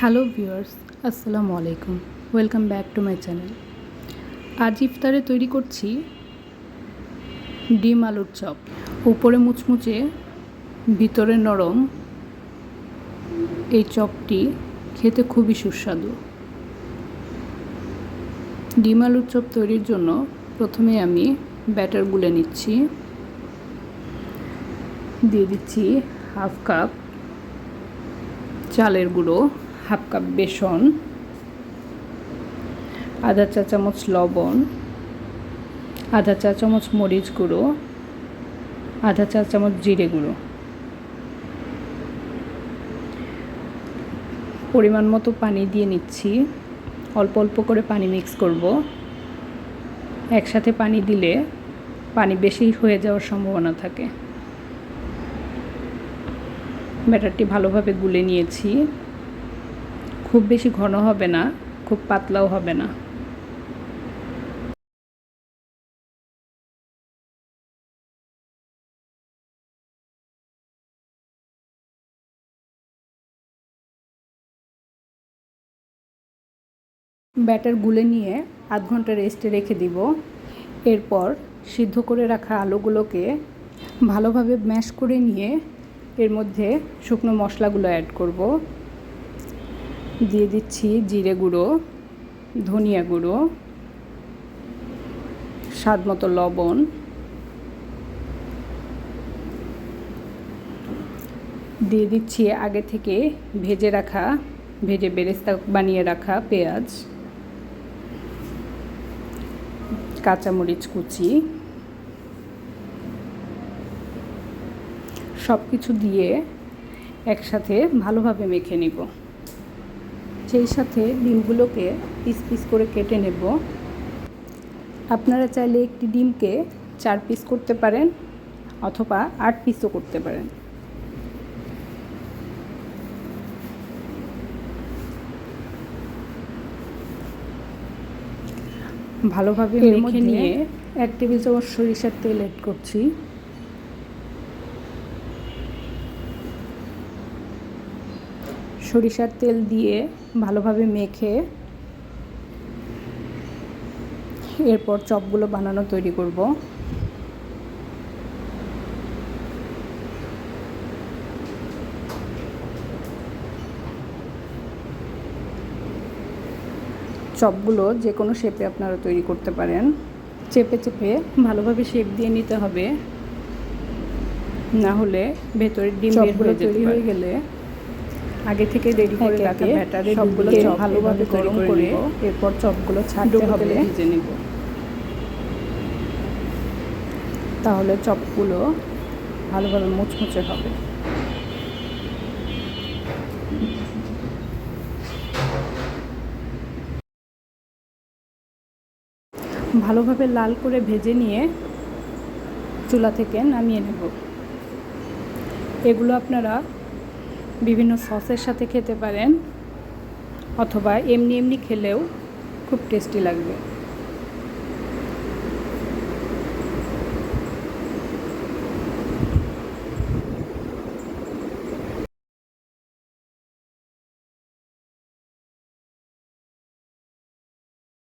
Hello viewers আসসালামু আলাইকুম welcome back to my channel আজ ইফতারে তৈরি করছি ডিম আলুর চপ। উপরে মুচমুচে, ভিতরে নরম এই চপটি খেতে খুবই সুস্বাদু। ডিম আলুর চপ তৈরির জন্য প্রথমে আমি ব্যাটার গুলে নিচ্ছি। দিয়ে দিচ্ছি হাফ কাপ চালের গুঁড়ো। হাফ কাপ বেসন, আধা চা চামচ লবণ, আধা চা চামচ মরিচ গুঁড়ো, আধা চা চামচ জিরে গুঁড়ো। পরিমাণ মতো পানি দিয়ে নিচ্ছি। অল্প অল্প করে পানি মিক্স করব। একসাথে পানি দিলে পানি বেশি হয়ে যাওয়ার সম্ভাবনা থাকে। ব্যাটারটি ভালোভাবে গুলে নিয়েছি। খুব বেশি ঘন হবে না, খুব পাতলাও হবে না। ব্যাটার গুলে নিয়ে আধ ঘণ্টা রেস্টে রেখে দিব। এরপর সিদ্ধ করে রাখা আলুগুলোকে ভালোভাবে ম্যাশ করে নিয়ে এর মধ্যে শুকনো মশলাগুলো অ্যাড করব। দিয়ে দিচ্ছি জিরে গুঁড়ো, ধনিয়া গুঁড়ো, স্বাদ মতো লবণ, দিয়ে দিচ্ছি আগে থেকে ভেজে রাখা, ভেজে বেরেস্তা বানিয়ে রাখা পেঁয়াজ, কাঁচামরিচ কুচি সব কিছু দিয়ে একসাথে ভালোভাবে মেখে নিব। সেই সাথে ডিমগুলোকে পিস পিস করে কেটে নেব। আপনারা চাইলে একটি ডিমকে চার পিস করতে পারেন অথবা আট পিসও করতে পারেন। ভালোভাবে মেখে নিয়ে এক টেবিল চামচ সরিষার তেল অ্যাড করছি। সরিষার তেল দিয়ে ভালোভাবে মেখে এরপর চপগুলো বানানো তৈরি করব। চপগুলো যে কোনো শেপে আপনারা তৈরি করতে পারেন। চেপে চেপে ভালোভাবে শেপ দিয়ে নিতে হবে। না হলে ভেতরের ডিম বের হয়ে তৈরি হয়ে গেলে আগে থেকে রেডি করে রাখা ব্যাটারে সবগুলো ভালোভাবে গরম করে এরপর চপগুলো ছাড়তে হবে। ভেজে নেব। তাহলে চপগুলো ভালোভাবে মুচমুচে হবে। ভালোভাবে লাল করে ভেজে নিয়ে চুলা থেকে নামিয়ে নেব। এগুলো আপনারা বিভিন্ন সসের সাথে খেতে পারেন অথবা এমনি এমনি খেলেও খুব টেস্টি লাগবে।